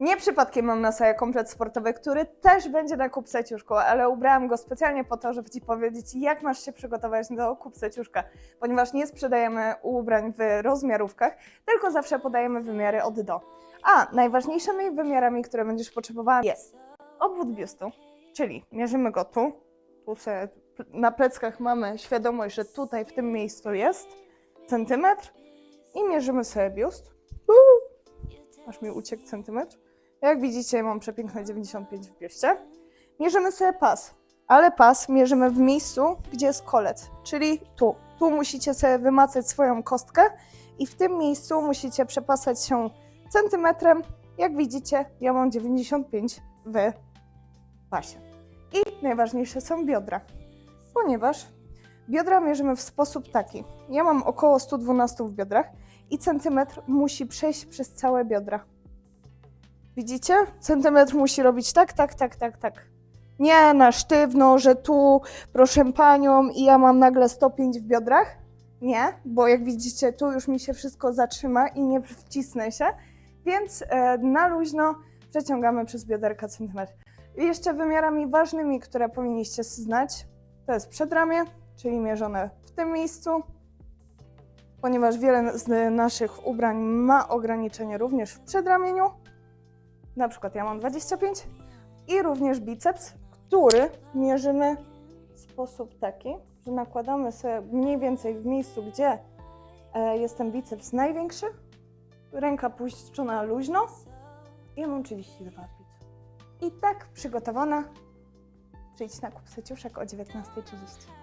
Nie przypadkiem mam na sobie komplet sportowy, który też będzie na kupseciuszku, ale ubrałam go specjalnie po to, żeby Ci powiedzieć, jak masz się przygotować do kupseciuszka, ponieważ nie sprzedajemy ubrań w rozmiarówkach, tylko zawsze podajemy wymiary od do. A najważniejszymi wymiarami, które będziesz potrzebowała jest obwód biustu, czyli mierzymy go tu, tu sobie na pleckach mamy świadomość, że tutaj w tym miejscu jest centymetr i mierzymy sobie biust. Aż mi uciekł centymetr. Jak widzicie, mam przepiękne 95 w biuście. Mierzymy sobie pas, ale pas mierzymy w miejscu, gdzie jest kolec, czyli tu. Tu musicie sobie wymacać swoją kostkę i w tym miejscu musicie przepasać się centymetrem. Jak widzicie, ja mam 95 w pasie. I najważniejsze są biodra, ponieważ biodra mierzymy w sposób taki. Ja mam około 112 w biodrach i centymetr musi przejść przez całe biodra. Widzicie? Centymetr musi robić tak, tak, tak, tak, tak. Nie na sztywno, że tu proszę panią i ja mam nagle 105 w biodrach. Nie, bo jak widzicie, tu już mi się wszystko zatrzyma i nie wcisnę się, więc e, na luźno przeciągamy przez bioderka centymetr. I jeszcze wymiarami ważnymi, które powinniście znać, to jest przedramię, czyli mierzone w tym miejscu, ponieważ wiele z naszych ubrań ma ograniczenie również w przedramieniu. Na przykład ja mam 25 i również biceps, który mierzymy w sposób taki, że nakładamy sobie mniej więcej w miejscu, gdzie e, jest ten biceps największy, ręka puszczona luźno i ja mam 32 biceps. I tak przygotowana przyjdź na kup o 19.30.